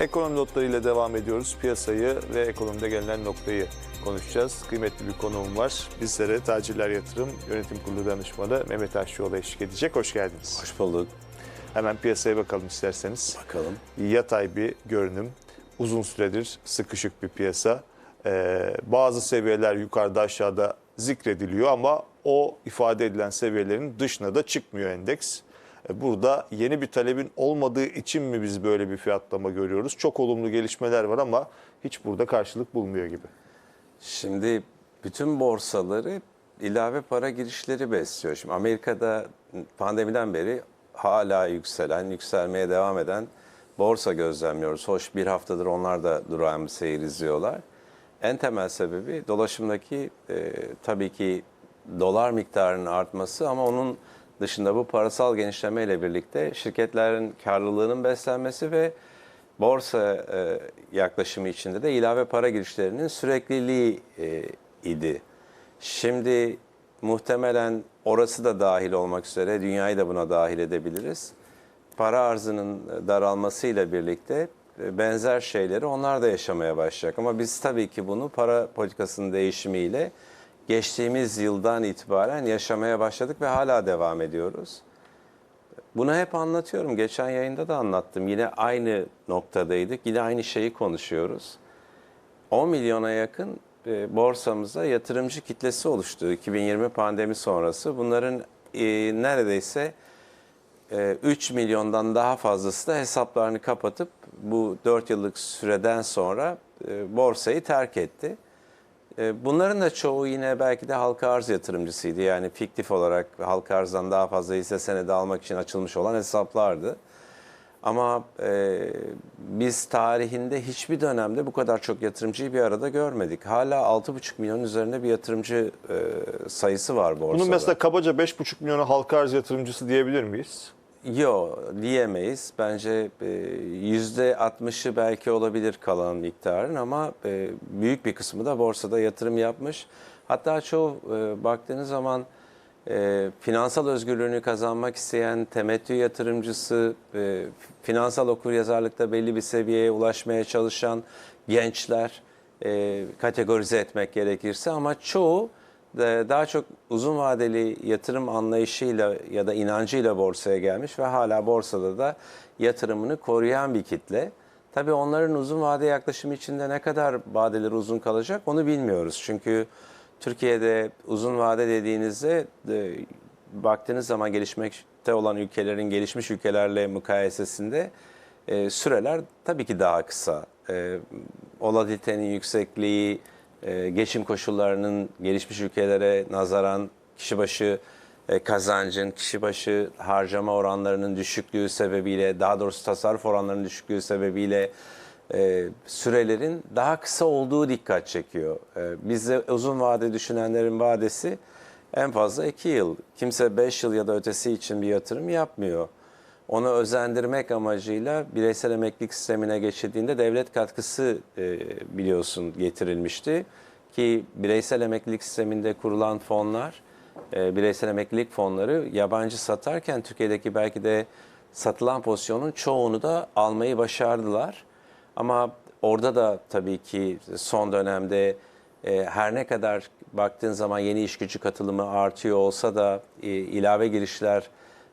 Ekonomi notlarıyla devam ediyoruz. Piyasayı ve ekonomide gelinen noktayı konuşacağız. Kıymetli bir konuğum var. Bizlere Tacirler Yatırım Yönetim Kurulu Danışmanı Mehmet Aşçıoğlu eşlik edecek. Hoş geldiniz. Hoş bulduk. Hemen piyasaya bakalım isterseniz. Bakalım. Yatay bir görünüm. Uzun süredir sıkışık bir piyasa. Ee, bazı seviyeler yukarıda aşağıda zikrediliyor ama o ifade edilen seviyelerin dışına da çıkmıyor endeks. Ee, Burada yeni bir talebin olmadığı için mi biz böyle bir fiyatlama görüyoruz? Çok olumlu gelişmeler var ama hiç burada karşılık bulmuyor gibi. Şimdi bütün borsaları ilave para girişleri besliyor. Şimdi Amerika'da pandemiden beri hala yükselen, yükselmeye devam eden borsa gözlemliyoruz. Hoş bir haftadır onlar da durağan bir seyir izliyorlar. En temel sebebi dolaşımdaki e, tabii ki dolar miktarının artması ama onun dışında bu parasal genişlemeyle birlikte şirketlerin karlılığının beslenmesi ve borsa e, yaklaşımı içinde de ilave para girişlerinin sürekliliği e, idi. Şimdi muhtemelen orası da dahil olmak üzere dünyayı da buna dahil edebiliriz. Para arzının daralmasıyla birlikte e, benzer şeyleri onlar da yaşamaya başlayacak. Ama biz tabii ki bunu para politikasının değişimiyle geçtiğimiz yıldan itibaren yaşamaya başladık ve hala devam ediyoruz. Bunu hep anlatıyorum. Geçen yayında da anlattım. Yine aynı noktadaydık. Yine aynı şeyi konuşuyoruz. 10 milyona yakın e, borsamıza yatırımcı kitlesi oluştu 2020 pandemi sonrası. Bunların e, neredeyse e, 3 milyondan daha fazlası da hesaplarını kapatıp bu 4 yıllık süreden sonra e, borsayı terk etti. E, Bunların da çoğu yine belki de halka arz yatırımcısıydı. Yani fiktif olarak halka arzdan daha fazla hisse senedi almak için açılmış olan hesaplardı. Ama e, biz tarihinde hiçbir dönemde bu kadar çok yatırımcıyı bir arada görmedik. Hala 6,5 milyon üzerinde bir yatırımcı e, sayısı var borsada. Bunun mesela kabaca 5,5 milyona halka arz yatırımcısı diyebilir miyiz? Yok diyemeyiz. Bence e, yüzde 60'ı belki olabilir kalan miktarın ama e, büyük bir kısmı da borsada yatırım yapmış. Hatta çoğu e, baktığınız zaman e, finansal özgürlüğünü kazanmak isteyen temettü yatırımcısı, e, finansal okuryazarlıkta belli bir seviyeye ulaşmaya çalışan gençler e, kategorize etmek gerekirse ama çoğu daha çok uzun vadeli yatırım anlayışıyla ya da inancıyla borsaya gelmiş ve hala borsada da yatırımını koruyan bir kitle. Tabii onların uzun vade yaklaşımı içinde ne kadar vadeleri uzun kalacak onu bilmiyoruz. Çünkü Türkiye'de uzun vade dediğinizde e, baktığınız zaman gelişmekte olan ülkelerin gelişmiş ülkelerle mukayesesinde e, süreler tabii ki daha kısa. E, volatilitenin yüksekliği, e, geçim koşullarının gelişmiş ülkelere nazaran kişi başı e, kazancın, kişi başı harcama oranlarının düşüklüğü sebebiyle, daha doğrusu tasarruf oranlarının düşüklüğü sebebiyle e, sürelerin daha kısa olduğu dikkat çekiyor. E, bizde uzun vade düşünenlerin vadesi en fazla 2 yıl. Kimse 5 yıl ya da ötesi için bir yatırım yapmıyor. Onu özendirmek amacıyla bireysel emeklilik sistemine geçildiğinde devlet katkısı e, biliyorsun getirilmişti. Ki bireysel emeklilik sisteminde kurulan fonlar, e, bireysel emeklilik fonları yabancı satarken Türkiye'deki belki de satılan pozisyonun çoğunu da almayı başardılar. Ama orada da tabii ki son dönemde e, her ne kadar baktığın zaman yeni iş gücü katılımı artıyor olsa da ilave girişler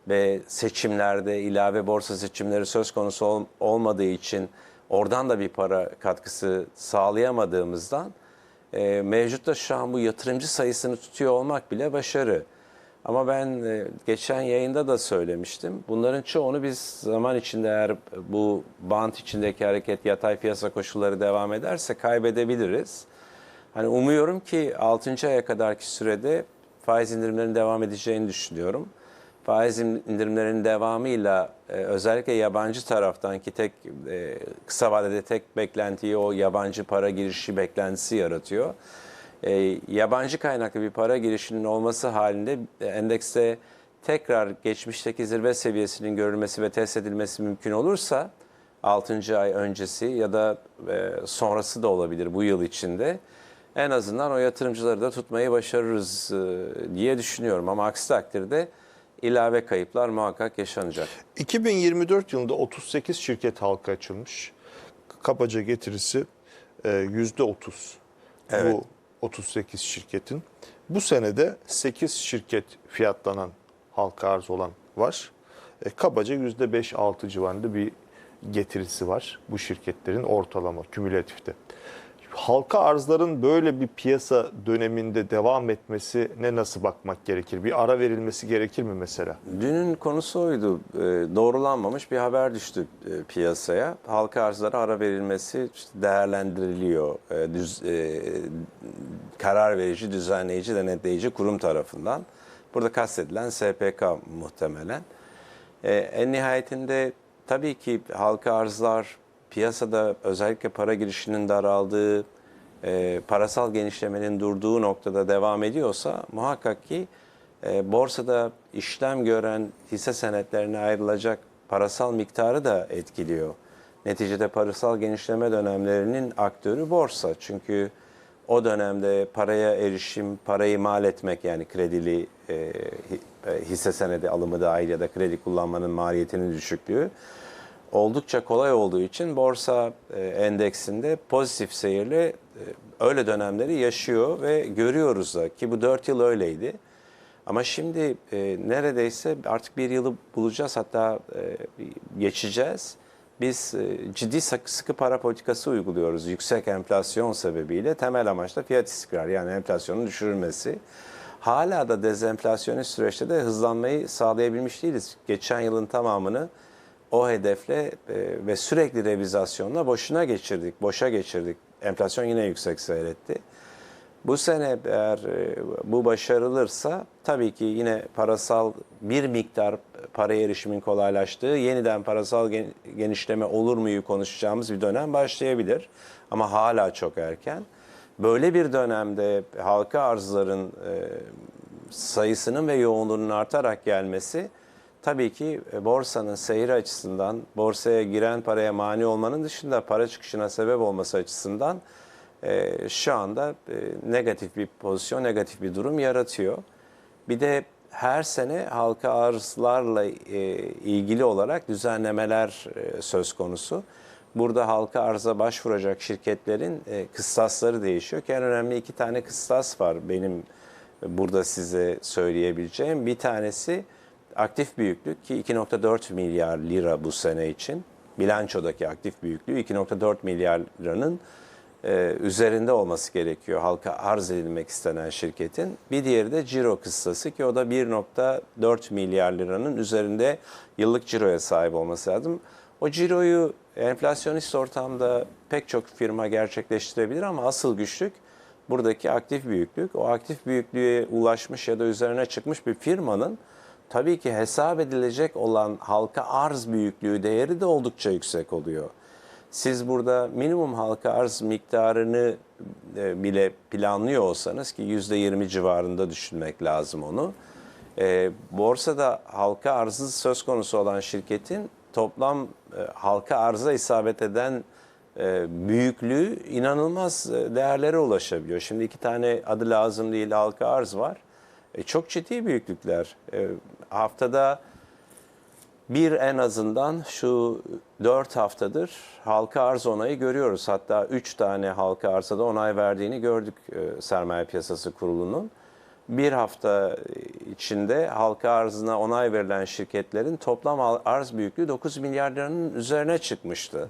ve seçimlerde ilave borsa seçimleri söz konusu ol- olmadığı için oradan da bir para katkısı sağlayamadığımızdan e, mevcutta şu an bu yatırımcı sayısını tutuyor olmak bile başarı. Ama ben e, geçen yayında da söylemiştim. Bunların çoğunu biz zaman içinde eğer bu bant içindeki hareket yatay piyasa koşulları devam ederse kaybedebiliriz. Hani umuyorum ki 6. aya kadarki sürede faiz indirimlerinin devam edeceğini düşünüyorum. Faiz indirimlerinin devamıyla e, özellikle yabancı taraftan ki tek e, kısa vadede tek beklentiyi o yabancı para girişi beklentisi yaratıyor. E, yabancı kaynaklı bir para girişinin olması halinde e, endekste tekrar geçmişteki zirve seviyesinin görülmesi ve test edilmesi mümkün olursa 6. ay öncesi ya da e, sonrası da olabilir bu yıl içinde. En azından o yatırımcıları da tutmayı başarırız e, diye düşünüyorum. Ama aksi takdirde ilave kayıplar muhakkak yaşanacak. 2024 yılında 38 şirket halka açılmış. kabaca getirisi e, yüzde 30. Evet. Bu 38 şirketin. Bu senede 8 şirket fiyatlanan halka arz olan var. E, kabaca yüzde 5-6 civarında bir getirisi var bu şirketlerin ortalama kümülatifte. Halka arzların böyle bir piyasa döneminde devam etmesine nasıl bakmak gerekir? Bir ara verilmesi gerekir mi mesela? Dünün konusu oydu. Ee, Doğrulanmamış bir haber düştü e, piyasaya. Halka arzlara ara verilmesi değerlendiriliyor. e, Düz, e, karar verici, düzenleyici, denetleyici kurum tarafından. Burada kastedilen SPK muhtemelen. E, en nihayetinde tabii ki halka arzlar piyasada özellikle para girişinin daraldığı, e, parasal genişlemenin durduğu noktada devam ediyorsa muhakkak ki e, borsada işlem gören hisse senetlerine ayrılacak parasal miktarı da etkiliyor. Neticede parasal genişleme dönemlerinin aktörü borsa. Çünkü o dönemde paraya erişim, parayı mal etmek yani kredili e, e, hisse senedi alımı dahil ya da kredi kullanmanın maliyetinin düşüklüğü oldukça kolay olduğu için borsa e, endeksinde pozitif seyirle e, öyle dönemleri yaşıyor ve görüyoruz da ki bu 4 yıl öyleydi. Ama şimdi e, neredeyse artık bir yılı bulacağız hatta geçeceğiz. Biz ciddi sıkı, para politikası uyguluyoruz yüksek enflasyon sebebiyle. Temel amaç da fiyat istikrarı yani enflasyonun düşürülmesi. Hala da dezenflasyonist süreçte de hızlanmayı sağlayabilmiş değiliz. Geçen yılın tamamını o hedefle e, ve sürekli revizasyonla boşuna geçirdik, boşa geçirdik. Enflasyon yine yüksek seyretti. Bu sene eğer e, bu başarılırsa tabii ki yine parasal bir miktar para erişimin kolaylaştığı yeniden parasal gen- genişleme olur muyu konuşacağımız bir dönem başlayabilir. Ama hala çok erken. Böyle bir dönemde halka arzların e, sayısının ve yoğunluğunun artarak gelmesi tabii ki e, borsanın seyri açısından, borsaya giren paraya mani olmanın dışında para çıkışına sebep olması açısından e, şu anda e, negatif bir pozisyon, negatif bir durum yaratıyor. Bir de her sene halka arzlarla ilgili olarak düzenlemeler söz konusu. Burada halka arza başvuracak şirketlerin e, kıstasları değişiyor en önemli iki tane kıstas var benim burada size söyleyebileceğim. Bir tanesi aktif büyüklük ki 2.4 milyar lira bu sene için. Bilançodaki aktif büyüklüğü 2.4 milyar liranın e, üzerinde olması gerekiyor halka arz edilmek istenen şirketin. Bir diğeri de ciro kıstası ki o da 1.4 milyar liranın üzerinde yıllık ciroya sahip olması lazım. O ciroyu enflasyonist ortamda pek çok firma gerçekleştirebilir ama asıl güçlük buradaki aktif büyüklük. O aktif büyüklüğe ulaşmış ya da üzerine çıkmış bir firmanın tabii ki hesap edilecek olan halka arz büyüklüğü değeri de oldukça yüksek oluyor. Siz burada minimum halka arz miktarını e, bile planlıyor olsanız ki %20 civarında düşünmek lazım onu. E, borsada halka arzı söz konusu olan şirketin toplam e, halka arza isabet eden e, büyüklüğü inanılmaz e, değerlere ulaşabiliyor. Şimdi iki tane adı lazım değil halka arz var. E, çok ciddi büyüklükler. E, haftada bir en azından şu dört haftadır halka arz onayı görüyoruz. Hatta üç tane halka arzada onay verdiğini gördük e, Sermaye Piyasası Kurulu'nun. Bir hafta içinde halka arzına onay verilen şirketlerin toplam arz büyüklüğü 9 milyar liranın üzerine çıkmıştı.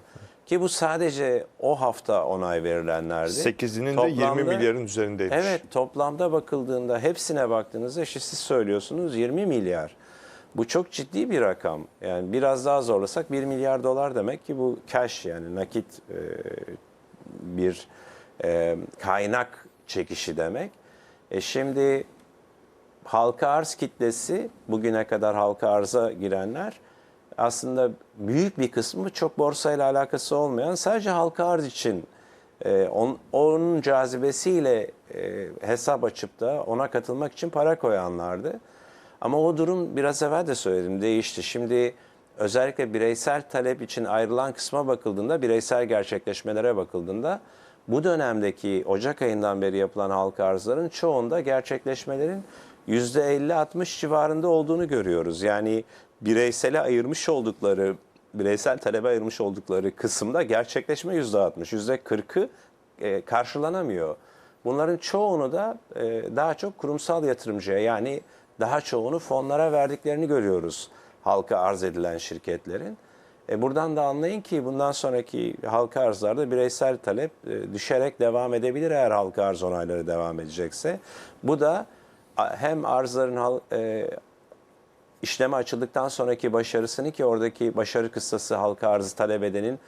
Ki bu sadece o hafta onay verilenlerdi. 8'inin de 20 Toplamda- milyarın üzerindeymiş. Evet toplamda bakıldığında hepsine baktığınızda işte siz söylüyorsunuz 20 milyar. Bu çok ciddi bir rakam. Yani biraz daha zorlasak 1 milyar dolar demek ki bu cash yani nakit e, bir e, kaynak çekişi demek. E şimdi halka arz kitlesi bugüne kadar halka arza girenler aslında büyük bir kısmı çok borsayla alakası olmayan sadece halka arz için e, on, onun cazibesiyle e, hesap açıp da ona katılmak için para koyanlardı. Ama o durum biraz evvel de söyledim değişti. Şimdi özellikle bireysel talep için ayrılan kısma bakıldığında, bireysel gerçekleşmelere bakıldığında bu dönemdeki Ocak ayından beri yapılan halka arzların çoğunda gerçekleşmelerin %50-60 civarında olduğunu görüyoruz. Yani bireysele ayırmış oldukları bireysel talebe ayırmış oldukları kısımda gerçekleşme %60, %40'ı e, karşılanamıyor. Bunların çoğunu da e, daha çok kurumsal yatırımcıya yani daha çoğunu fonlara verdiklerini görüyoruz halka arz edilen şirketlerin. E buradan da anlayın ki bundan sonraki halka arzlarda bireysel talep e, düşerek devam edebilir eğer halka arz onayları devam edecekse. Bu da hem arzların e, işleme açıldıktan sonraki başarısını ki oradaki başarı kıstası halka arzı talep edenin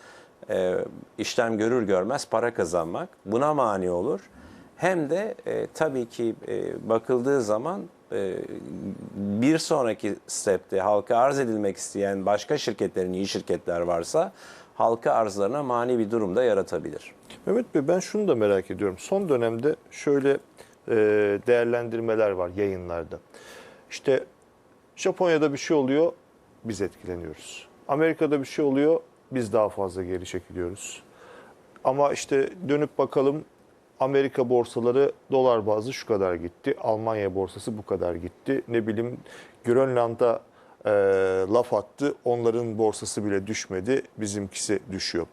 e, işlem görür görmez para kazanmak buna mani olur. Hem de e, tabii ki e, bakıldığı zaman e, bir sonraki stepte halka arz edilmek isteyen başka şirketlerin iyi şirketler varsa halka arzlarına mani bir durumda yaratabilir. Mehmet Bey ben şunu da merak ediyorum. Son dönemde şöyle e, değerlendirmeler var yayınlarda. İşte Japonya'da bir şey oluyor, biz etkileniyoruz. Amerika'da bir şey oluyor, biz daha fazla geri çekiliyoruz. Ama işte dönüp bakalım Amerika borsaları dolar bazlı şu kadar gitti. Almanya borsası bu kadar gitti. Ne bileyim Grönland'a e, laf attı. Onların borsası bile düşmedi. Bizimkisi düşüyor.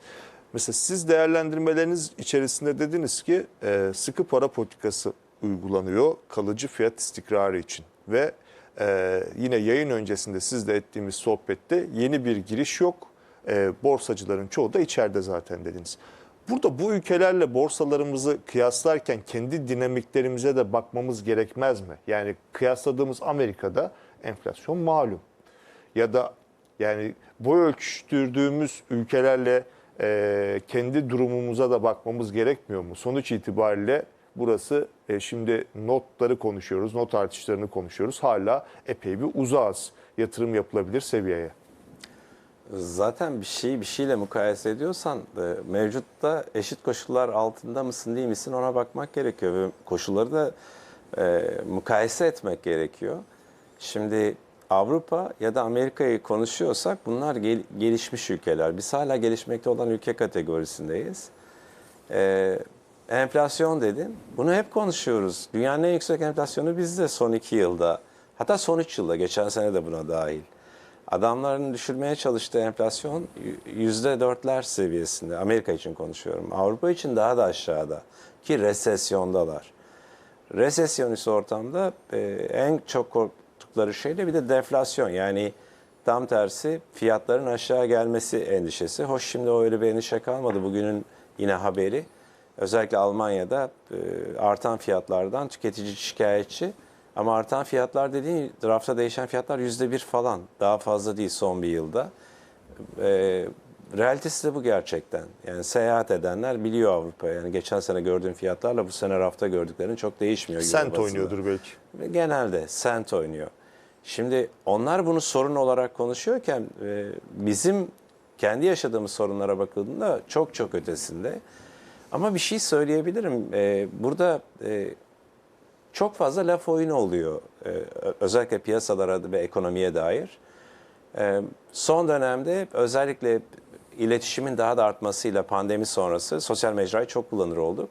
Mesela siz değerlendirmeleriniz içerisinde dediniz ki e, sıkı para politikası uygulanıyor kalıcı fiyat istikrarı için ve e, yine yayın öncesinde sizle ettiğimiz sohbette yeni bir giriş yok. E, borsacıların çoğu da içeride zaten dediniz. Burada bu ülkelerle borsalarımızı kıyaslarken kendi dinamiklerimize de bakmamız gerekmez mi? Yani kıyasladığımız Amerika'da enflasyon malum. Ya da yani boy ölçtürdüğümüz ülkelerle e, kendi durumumuza da bakmamız gerekmiyor mu? Sonuç itibariyle burası e, şimdi notları konuşuyoruz, not artışlarını konuşuyoruz. Hala epey bir uzağız yatırım yapılabilir seviyeye. Zaten bir şeyi bir şeyle mukayese ediyorsan e, mevcutta eşit koşullar altında mısın değil misin ona bakmak gerekiyor ve koşulları da e, mukayese etmek gerekiyor. Şimdi Avrupa ya da Amerika'yı konuşuyorsak bunlar gel- gelişmiş ülkeler. Biz hala gelişmekte olan ülke kategorisindeyiz. E, enflasyon dedin. Bunu hep konuşuyoruz. Dünyanın en yüksek enflasyonu bizde son iki yılda. Hatta son üç yılda. Geçen sene de buna dahil. Adamların düşürmeye çalıştığı enflasyon yüzde dörtler seviyesinde. Amerika için konuşuyorum. Avrupa için daha da aşağıda. Ki resesyondalar. Resesyonist ortamda e, en çok korktukları şey de bir de deflasyon. Yani tam tersi fiyatların aşağı gelmesi endişesi. Hoş şimdi öyle bir endişe kalmadı. Bugünün yine haberi. Özellikle Almanya'da e, artan fiyatlardan tüketici şikayetçi. Ama artan fiyatlar dediğin rafta değişen fiyatlar yüzde bir falan. Daha fazla değil son bir yılda. E, realitesi de bu gerçekten. Yani seyahat edenler biliyor Avrupa. Yani geçen sene gördüğün fiyatlarla bu sene rafta gördüklerin çok değişmiyor. Sent oynuyordur belki. Genelde sent oynuyor. Şimdi onlar bunu sorun olarak konuşuyorken e, bizim kendi yaşadığımız sorunlara bakıldığında çok çok ötesinde. Ama bir şey söyleyebilirim. E, burada e, çok fazla laf oyunu oluyor. E, ö- özellikle piyasalara ve ekonomiye dair. E, son dönemde özellikle iletişimin daha da artmasıyla pandemi sonrası sosyal mecrayı çok kullanır olduk.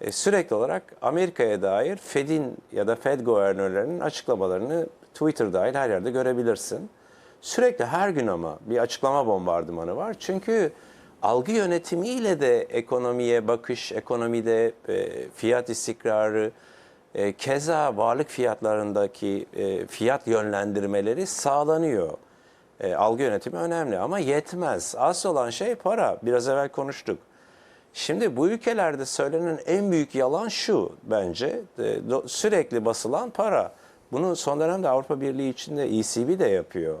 E, sürekli olarak Amerika'ya dair Fed'in ya da Fed guvernörlerinin açıklamalarını Twitter dahil her yerde görebilirsin. Sürekli her gün ama bir açıklama bombardımanı var. Çünkü algı yönetimiyle de ekonomiye bakış, ekonomide e, fiyat istikrarı, e, keza varlık fiyatlarındaki e, fiyat yönlendirmeleri sağlanıyor. E, algı yönetimi önemli ama yetmez. Asıl olan şey para. Biraz evvel konuştuk. Şimdi bu ülkelerde söylenen en büyük yalan şu bence. E, Sürekli basılan para. Bunu son dönemde Avrupa Birliği içinde ECB de yapıyor.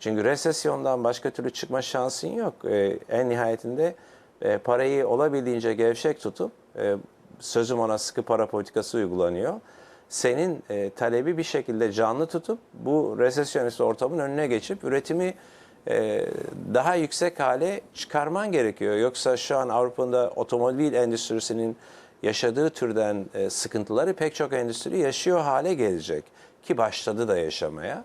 Çünkü resesyondan başka türlü çıkma şansın yok. E, en nihayetinde e, parayı olabildiğince gevşek tutup e, sözüm ona sıkı para politikası uygulanıyor. Senin e, talebi bir şekilde canlı tutup bu resesyonist ortamın önüne geçip üretimi daha yüksek hale çıkarman gerekiyor. Yoksa şu an Avrupa'da otomobil endüstrisinin yaşadığı türden sıkıntıları pek çok endüstri yaşıyor hale gelecek. Ki başladı da yaşamaya.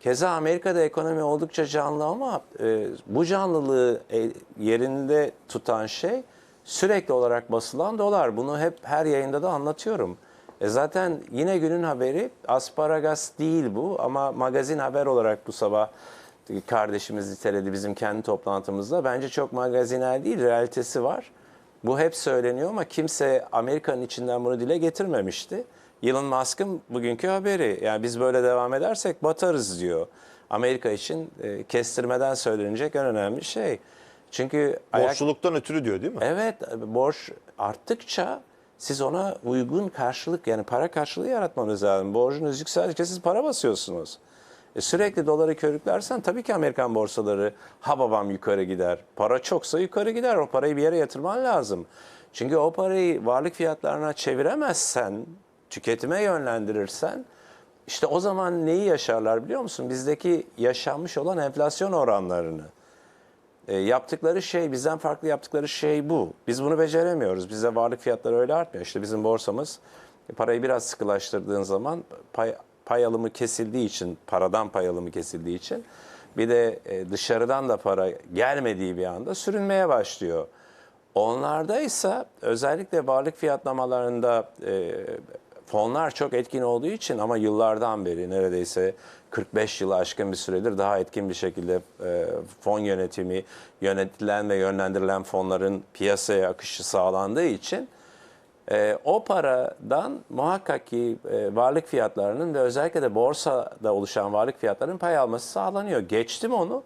Keza Amerika'da ekonomi oldukça canlı ama e, bu canlılığı e, yerinde tutan şey sürekli olarak basılan dolar. Bunu hep her yayında da anlatıyorum. E zaten yine günün haberi asparagas değil bu ama magazin haber olarak bu sabah kardeşimiz niteledi bizim kendi toplantımızda. Bence çok magazinel değil, realitesi var. Bu hep söyleniyor ama kimse Amerika'nın içinden bunu dile getirmemişti. Elon Musk'ın bugünkü haberi. Yani biz böyle devam edersek batarız diyor. Amerika için e, kestirmeden söylenecek en önemli şey. Çünkü ayak- Borçluluktan ötürü diyor değil mi? Evet, borç arttıkça siz ona uygun karşılık yani para karşılığı yaratmanız lazım. Borcunuz yükseldikçe siz para basıyorsunuz. E sürekli doları körüklersen tabii ki Amerikan borsaları ha babam yukarı gider. Para çoksa yukarı gider. O parayı bir yere yatırman lazım. Çünkü o parayı varlık fiyatlarına çeviremezsen, tüketime yönlendirirsen işte o zaman neyi yaşarlar biliyor musun? Bizdeki yaşanmış olan enflasyon oranlarını. E, yaptıkları şey, bizden farklı yaptıkları şey bu. Biz bunu beceremiyoruz. Bizde varlık fiyatları öyle artmıyor. İşte bizim borsamız e, parayı biraz sıkılaştırdığın zaman pay, pay alımı kesildiği için, paradan pay alımı kesildiği için bir de e, dışarıdan da para gelmediği bir anda sürünmeye başlıyor. Onlarda ise özellikle varlık fiyatlamalarında e, fonlar çok etkin olduğu için ama yıllardan beri neredeyse 45 yılı aşkın bir süredir daha etkin bir şekilde e, fon yönetimi, yönetilen ve yönlendirilen fonların piyasaya akışı sağlandığı için e, o paradan muhakkak ki e, varlık fiyatlarının ve özellikle de borsada oluşan varlık fiyatlarının pay alması sağlanıyor. Geçtim onu.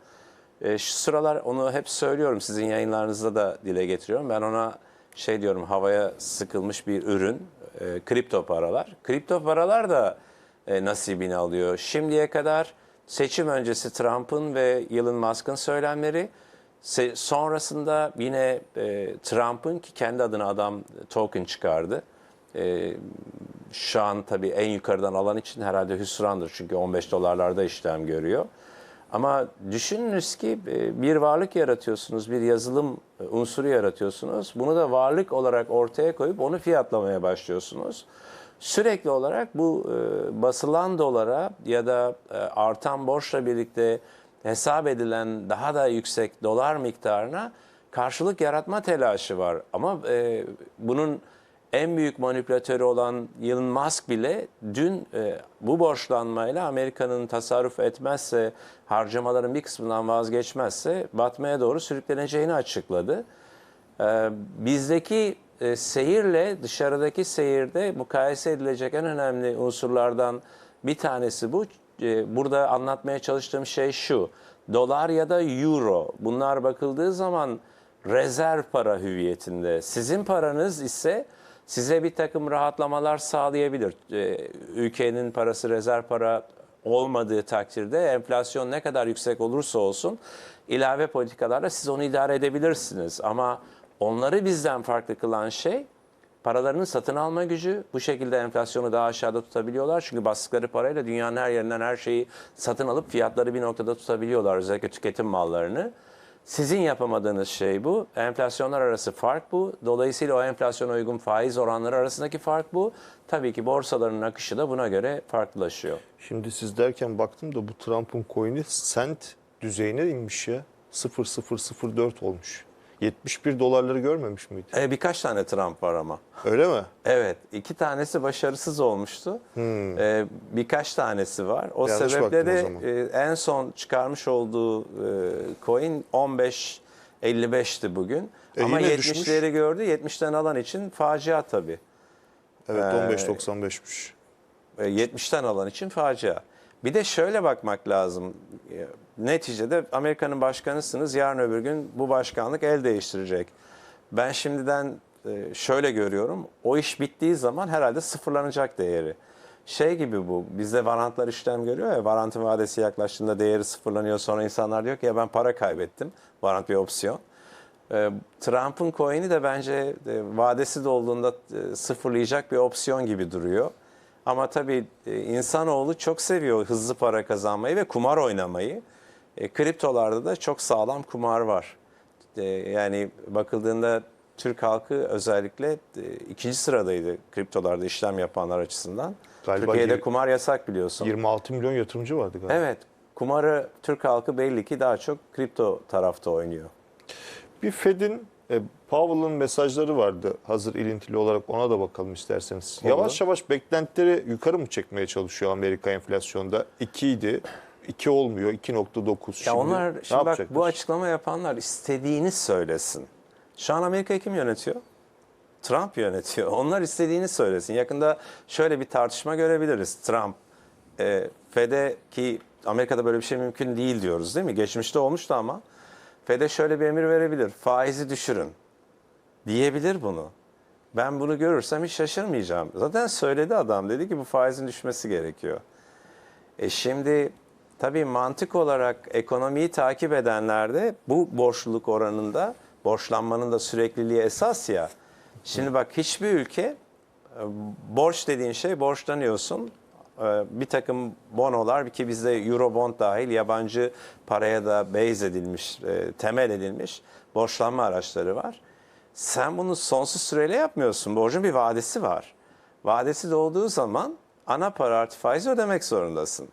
E, şu sıralar onu hep söylüyorum sizin yayınlarınızda da dile getiriyorum. Ben ona şey diyorum havaya sıkılmış bir ürün e, kripto paralar. Kripto paralar da e, nasibini alıyor. Şimdiye kadar seçim öncesi Trump'ın ve Elon Musk'ın söylemleri se- sonrasında yine e, Trump'ın ki kendi adına adam token çıkardı. E, şu an tabii en yukarıdan alan için herhalde hüsrandır çünkü 15 dolarlarda işlem görüyor. Ama düşününüz ki e, bir varlık yaratıyorsunuz, bir yazılım e, unsuru yaratıyorsunuz. Bunu da varlık olarak ortaya koyup onu fiyatlamaya başlıyorsunuz. Sürekli olarak bu e, basılan dolara ya da artan borçla birlikte hesap edilen daha da yüksek dolar miktarına karşılık yaratma telaşı var. Ama bunun en büyük manipülatörü olan Elon Musk bile dün e, bu borçlanmayla Amerika'nın tasarruf etmezse, harcamaların bir kısmından vazgeçmezse batmaya doğru sürükleneceğini açıkladı. E, bizdeki e, seyirle dışarıdaki seyirde mukayese edilecek en önemli unsurlardan bir tanesi bu. E, burada anlatmaya çalıştığım şey şu. Dolar ya da euro bunlar bakıldığı zaman rezerv para hüviyetinde. Sizin paranız ise size bir takım rahatlamalar sağlayabilir. Ee, ülkenin parası rezerv para olmadığı takdirde enflasyon ne kadar yüksek olursa olsun ilave politikalarla siz onu idare edebilirsiniz. Ama onları bizden farklı kılan şey paralarının satın alma gücü. Bu şekilde enflasyonu daha aşağıda tutabiliyorlar. Çünkü bastıkları parayla dünyanın her yerinden her şeyi satın alıp fiyatları bir noktada tutabiliyorlar. Özellikle tüketim mallarını. Sizin yapamadığınız şey bu. Enflasyonlar arası fark bu. Dolayısıyla o enflasyona uygun faiz oranları arasındaki fark bu. Tabii ki borsaların akışı da buna göre farklılaşıyor. Şimdi siz derken baktım da bu Trump'ın coin'i sent düzeyine inmiş ya. 0.004 olmuş. 71 dolarları görmemiş miydi? E, birkaç tane Trump var ama. Öyle mi? Evet, iki tanesi başarısız olmuştu. E, birkaç tanesi var. O Hmm. Yanlış sebeple o de zaman. e, en son çıkarmış olduğu e, coin 15.55'ti bugün. E, ama yine düşmüş. 70'leri gördü. 70'ten alan için facia tabii. Evet Ee, 15.95'miş. E, 70'ten alan için facia. Bir de şöyle bakmak lazım. E, Neticede Amerika'nın başkanısınız. Yarın öbür gün bu başkanlık el değiştirecek. Ben şimdiden e, şöyle görüyorum. O iş bittiği zaman herhalde sıfırlanacak değeri. Şey gibi bu. Bizde varantlar işlem görüyor ya. Varantın vadesi yaklaştığında değeri sıfırlanıyor. Sonra insanlar diyor ki ya ben para kaybettim. Varant bir opsiyon. E, Trump'ın coin'i de bence e, vadesi dolduğunda e, sıfırlayacak bir opsiyon gibi duruyor. Ama tabii e, insanoğlu çok seviyor hızlı para kazanmayı ve kumar oynamayı. E, kriptolarda da çok sağlam kumar var. E, yani bakıldığında Türk halkı özellikle e, ikinci sıradaydı kriptolarda işlem yapanlar açısından. Galiba Türkiye'de kumar yasak biliyorsun. 26 milyon yatırımcı vardı galiba. Evet, kumarı Türk halkı belli ki daha çok kripto tarafta oynuyor. Bir Fed'in e, Powell'ın mesajları vardı. Hazır ilintili olarak ona da bakalım isterseniz. Olur. Yavaş yavaş beklentileri yukarı mı çekmeye çalışıyor Amerika enflasyonda? 2 idi. 2 olmuyor. 2.9 şimdi. Ya onlar Ne şimdi bak bu açıklama yapanlar istediğini söylesin. Şu an Amerika'yı kim yönetiyor? Trump yönetiyor. Onlar istediğini söylesin. Yakında şöyle bir tartışma görebiliriz. Trump, e, FED'e ki Amerika'da böyle bir şey mümkün değil diyoruz değil mi? Geçmişte olmuştu ama FED'e şöyle bir emir verebilir. Faizi düşürün. Diyebilir bunu. Ben bunu görürsem hiç şaşırmayacağım. Zaten söyledi adam. Dedi ki bu faizin düşmesi gerekiyor. E şimdi tabii mantık olarak ekonomiyi takip edenlerde bu borçluluk oranında borçlanmanın da sürekliliği esas ya. Şimdi bak hiçbir ülke e, borç dediğin şey borçlanıyorsun. E, Bir takım bonolar ki bizde Eurobond dahil yabancı paraya da base edilmiş, e, temel edilmiş borçlanma araçları var. Sen bunu sonsuz süreyle yapmıyorsun. Borcun bir vadesi var. Vadesi dolduğu zaman ana para artı faizi ödemek zorundasın.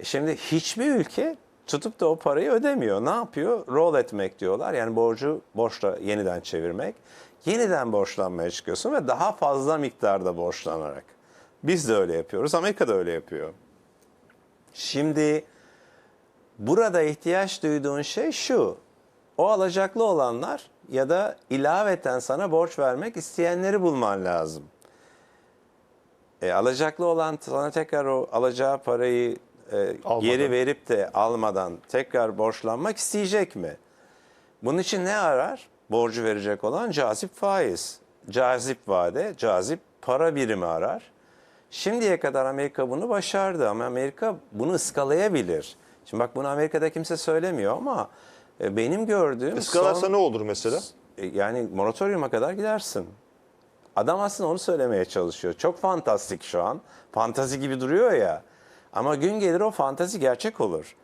E Şimdi hiçbir ülke tutup da o parayı ödemiyor. Ne yapıyor? Roll etmek diyorlar. Yani borcu borçla yeniden çevirmek. Yeniden borçlanmaya çıkıyorsun ve daha fazla miktarda borçlanarak. Biz de öyle yapıyoruz. Amerika da öyle yapıyor. Şimdi burada ihtiyaç duyduğun şey şu. O alacaklı olanlar ya da ilaveten sana borç vermek isteyenleri bulman lazım. E, alacaklı olan sana tekrar o alacağı parayı e, Almadan. geri verip de almadan tekrar borçlanmak isteyecek mi? Bunun için ne arar? Borcu verecek olan cazip faiz, cazip vade, cazip para birimi arar. Şimdiye kadar Amerika bunu başardı ama Amerika bunu ıskalayabilir. Şimdi bak bunu Amerika'da kimse söylemiyor ama e, benim gördüğüm Iskalarsa son- ne olur mesela? e, yani moratoryuma kadar gidersin. Adam aslında onu söylemeye çalışıyor. Çok fantastik şu an. Fantazi gibi duruyor ya. Ama gün gelir o fantazi gerçek olur.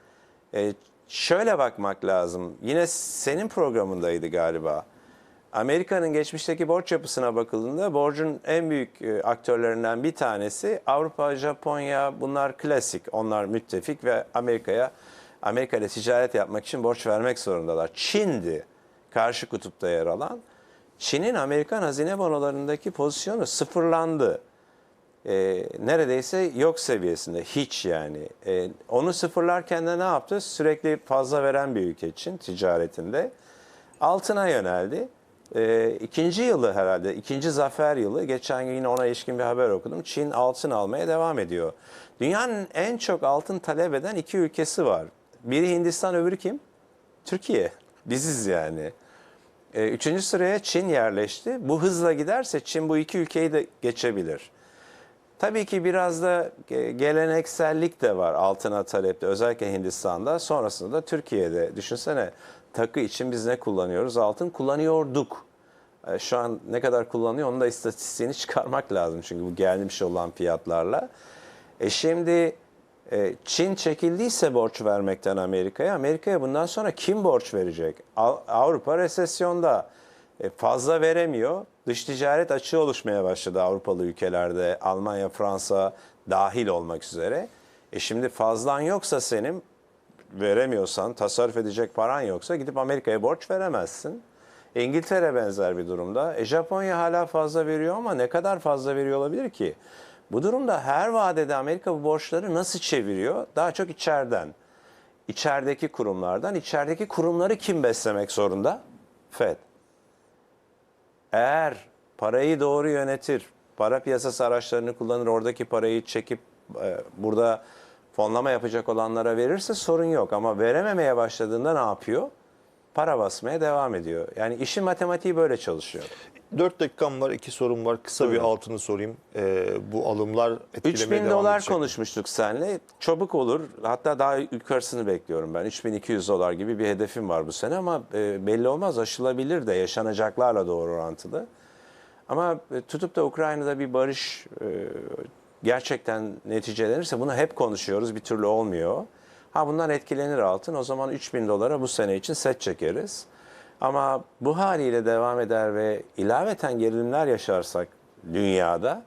E, şöyle bakmak lazım. Yine senin programındaydı galiba. Amerika'nın geçmişteki borç yapısına bakıldığında borcun en büyük e, aktörlerinden bir tanesi Avrupa, Japonya bunlar klasik. Onlar müttefik ve Amerika'ya Amerika ile ticaret yapmak için borç vermek zorundalar. Çin'di karşı kutupta yer alan. Çin'in Amerikan hazine bonolarındaki pozisyonu sıfırlandı. E, neredeyse yok seviyesinde hiç yani. E, onu sıfırlarken de ne yaptı? Sürekli fazla veren bir ülke için ticaretinde altına yöneldi. E, ikinci yılı herhalde, ikinci zafer yılı. Geçen gün yine ona ilişkin bir haber okudum. Çin altın almaya devam ediyor. Dünyanın en çok altın talep eden iki ülkesi var. Biri Hindistan, öbürü kim? Türkiye. Biziz yani. E, Üçüncü sıraya Çin yerleşti. Bu hızla giderse Çin bu iki ülkeyi de geçebilir. Tabii ki biraz da ge- geleneksellik de var altına talepte özellikle Hindistan'da sonrasında da Türkiye'de. Düşünsene takı için biz ne kullanıyoruz? Altın kullanıyorduk. E, Şu an ne kadar kullanıyor onun da istatistiğini çıkarmak lazım çünkü bu gelmiş olan fiyatlarla. E şimdi e, Çin çekildiyse borç vermekten Amerika'ya, Amerika'ya bundan sonra kim borç verecek? Av- Avrupa resesyonda E, fazla veremiyor. Dış ticaret açığı oluşmaya başladı Avrupalı ülkelerde, Almanya, Fransa dahil olmak üzere. E şimdi fazlan yoksa senin veremiyorsan, tasarruf edecek paran yoksa gidip Amerika'ya borç veremezsin. İngiltere benzer bir durumda. E Japonya hala fazla veriyor ama ne kadar fazla veriyor olabilir ki? Bu durumda her vadede Amerika bu borçları nasıl çeviriyor? Daha çok içeriden. İçerideki kurumlardan. İçerideki kurumları kim beslemek zorunda? FED. Eğer parayı doğru yönetir, para piyasası araçlarını kullanır, oradaki parayı çekip e, burada fonlama yapacak olanlara verirse sorun yok. Ama verememeye başladığında ne yapıyor? Para basmaya devam ediyor. Yani işin matematiği böyle çalışıyor. 4 dakikam var, 2 sorum var. Kısa bir Buyurun. altını sorayım. Ee, bu alımlar etkilemeye 3000 devam dolar edecek. konuşmuştuk seninle. Çabuk olur. Hatta daha yukarısını bekliyorum ben. 3200 dolar gibi bir hedefim var bu sene ama e, belli olmaz aşılabilir de yaşanacaklarla doğru orantılı. Ama e, tutup da Ukrayna'da bir barış e, gerçekten neticelenirse bunu hep konuşuyoruz. Bir türlü olmuyor. Ha bundan etkilenir altın. O zaman 3000 dolara bu sene için set çekeriz. Ama bu haliyle devam eder ve ilaveten gerilimler yaşarsak dünyada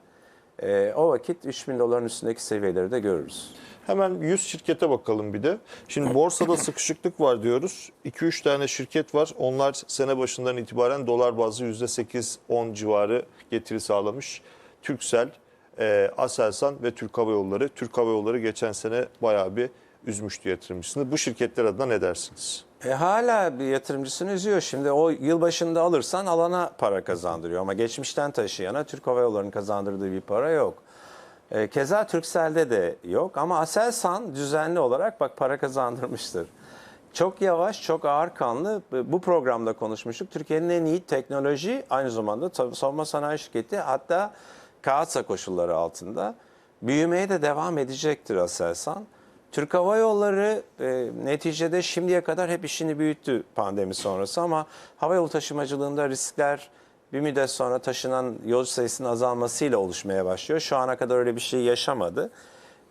e, o vakit 3000 doların üstündeki seviyeleri de görürüz. Hemen 100 şirkete bakalım bir de. Şimdi borsada sıkışıklık var diyoruz. 2-3 tane şirket var. Onlar sene başından itibaren dolar bazlı %8-10 civarı getiri sağlamış. Türksel, e, Aselsan ve Türk Hava Yolları. Türk Hava Yolları geçen sene bayağı bir üzmüştü yatırımcısını. Bu şirketler adına ne dersiniz? E, hala bir yatırımcısını üzüyor. Şimdi o yılbaşında alırsan alana para kazandırıyor. Ama geçmişten taşıyana Türk Hava Yolları'nın kazandırdığı bir para yok. E, keza Turkcell'de de yok. Ama Aselsan düzenli olarak bak para kazandırmıştır. Çok yavaş, çok ağır kanlı. Bu programda konuşmuştuk. Türkiye'nin en iyi teknoloji aynı zamanda savunma sanayi şirketi hatta Kaatsa koşulları altında büyümeye de devam edecektir Aselsan. Türk Hava Yolları e, neticede şimdiye kadar hep işini büyüttü pandemi sonrası ama hava yolu taşımacılığında riskler bir müddet sonra taşınan yolcu sayısının azalmasıyla oluşmaya başlıyor. Şu ana kadar öyle bir şey yaşamadı.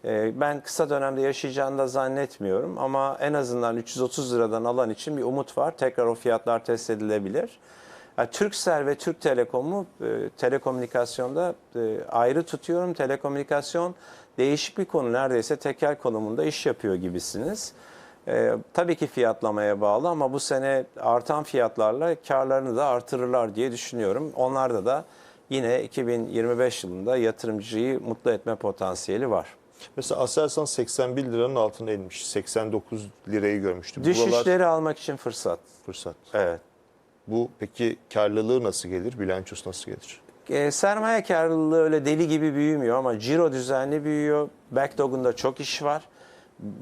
E, ben kısa dönemde yaşayacağını da zannetmiyorum ama en azından 330 liradan alan için bir umut var. Tekrar o fiyatlar test edilebilir. Yani Turkcell ve Türk Telekom'u e, telekomünikasyonda e, ayrı tutuyorum. Telekomünikasyon değişik bir konu. Neredeyse tekel konumunda iş yapıyor gibisiniz. E, tabii ki fiyatlamaya bağlı ama bu sene artan fiyatlarla karlarını da artırırlar diye düşünüyorum. Onlarda da yine 2025 yılında yatırımcıyı mutlu etme potansiyeli var. Mesela Aselsan 81 liranın altına inmiş. 89 lirayı görmüştü. Buralar Düşüşleri almak için fırsat. fırsat. Evet. Bu peki karlılığı nasıl gelir? Bilançosu nasıl gelir? E, sermaye karlılığı öyle deli gibi büyümüyor ama ciro düzenli büyüyor. Backlog'un da çok iş var.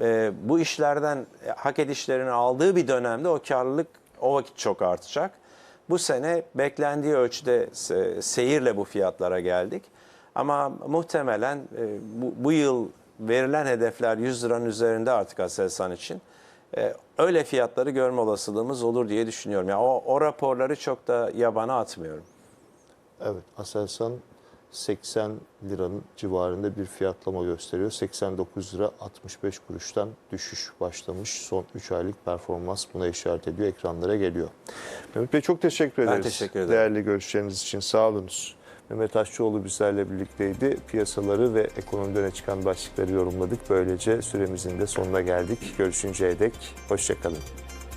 E, bu işlerden e, hak edişlerini aldığı bir dönemde o karlılık o vakit çok artacak. Bu sene beklendiği ölçüde se- seyirle bu fiyatlara geldik. Ama muhtemelen e, bu, bu yıl verilen hedefler 100 liranın üzerinde artık Aselsan için. E, öyle fiyatları görme olasılığımız olur diye düşünüyorum. Yani o, o raporları çok da yabana atmıyorum. Evet, Aselsan 80 liranın civarında bir fiyatlama gösteriyor. 89 lira 65 kuruştan düşüş başlamış. Son 3 aylık performans buna işaret ediyor. Ekranlara geliyor. Mehmet Bey çok teşekkür Ben ederiz. teşekkür ederim. Değerli görüşleriniz için sağ olunuz. Mehmet Aşçıoğlu bizlerle birlikteydi. Piyasaları ve ekonomiden öne çıkan başlıkları yorumladık. Böylece süremizin de sonuna geldik. Görüşünceye dek hoşçakalın.